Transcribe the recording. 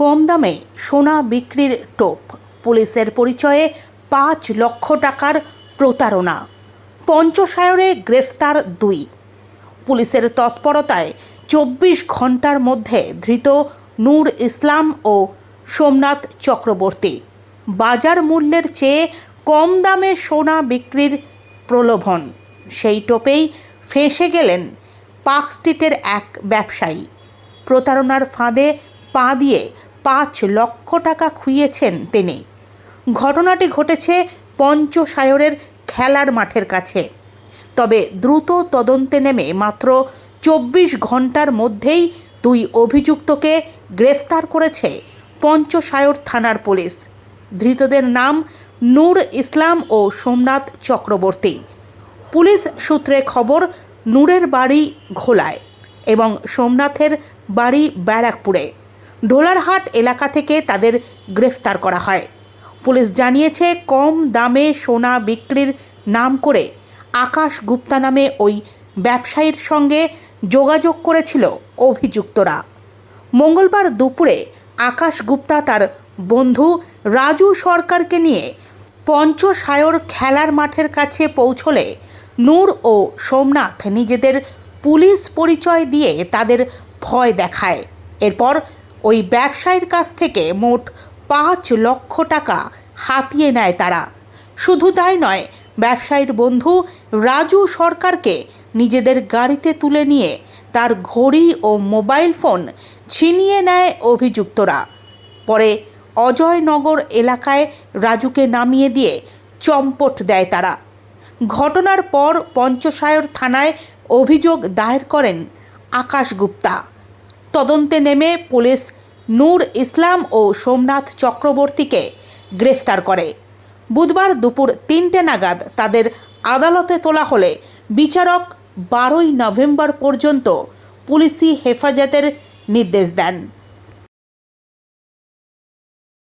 কম দামে সোনা বিক্রির টোপ। পুলিশের পরিচয়ে পাঁচ লক্ষ টাকার প্রতারণা। পঞ্চসায়রে গ্রেফতার দুই। পুলিশের তৎপরতায় চব্বিশ ঘণ্টার মধ্যে ধৃত নূর ইসলাম ও সোমনাথ চক্রবর্তী বাজার মূল্যের চেয়ে কম দামে সোনা বিক্রির প্রলোভন। সেই টোপেই ফেঁসে গেলেন পার্ক স্ট্রিটের এক ব্যবসায়ী। প্রতারণার ফাঁদে পা দিয়ে পাঁচ লক্ষ টাকা খুইয়েছেন তিনি। ঘটনাটি ঘটেছে পঞ্চসায়রের খেলার মাঠের কাছে। তবে দ্রুত তদন্তে নেমে মাত্র চব্বিশ ঘণ্টার মধ্যেই দুই অভিযুক্তকে গ্রেফতার করেছে পঞ্চসায়র থানার পুলিশ। ধৃতদের নাম নূর ইসলাম ও সোমনাথ চক্রবর্তী। পুলিশ সূত্রে খবর, নূরের বাড়ি ঘোলায় এবং সোমনাথের বাড়ি ব্যারাকপুরে। ঢোলারহাট এলাকা থেকে তাদের গ্রেফতার করা হয়। পুলিশ জানিয়েছে, কম দামে সোনা বিক্রির নাম করে আকাশ গুপ্তা নামে ওই ব্যবসায়ীর সঙ্গে যোগাযোগ করেছিল অভিযুক্তরা। মঙ্গলবার দুপুরে আকাশ গুপ্তা তার বন্ধু রাজু সরকারকে নিয়ে পঞ্চসায়র খেলার মাঠের কাছে পৌঁছলে নূর ও সোমনাথ নিজেদের পুলিশ পরিচয় দিয়ে তাদের ভয় দেখায়। এরপর ওই ব্যবসায়ীর কাছ থেকে মোট পাঁচ লক্ষ টাকা হাতিয়ে নেয় তারা। শুধু তাই নয়, ব্যবসায়ীর বন্ধু রাজু সরকারকে নিজেদের গাড়িতে তুলে নিয়ে তার ঘড়ি ও মোবাইল ফোন ছিনিয়ে নেয় অভিযুক্তরা। পরে অজয়নগর এলাকায় রাজুকে নামিয়ে দিয়ে চম্পট দেয় তারা। ঘটনার পর পঞ্চসায়র থানায় অভিযোগ দায়ের করেন আকাশ গুপ্তা। তদন্তে নেমে পুলিশ নূর ইসলাম ও সোমনাথ চক্রবর্তীকে গ্রেফতার করে। বুধবার দুপুর তিনটে নাগাদ তাদের আদালতে তোলা হলে বিচারক বারোই নভেম্বর পর্যন্ত পুলিশি হেফাজতের নির্দেশ দেন।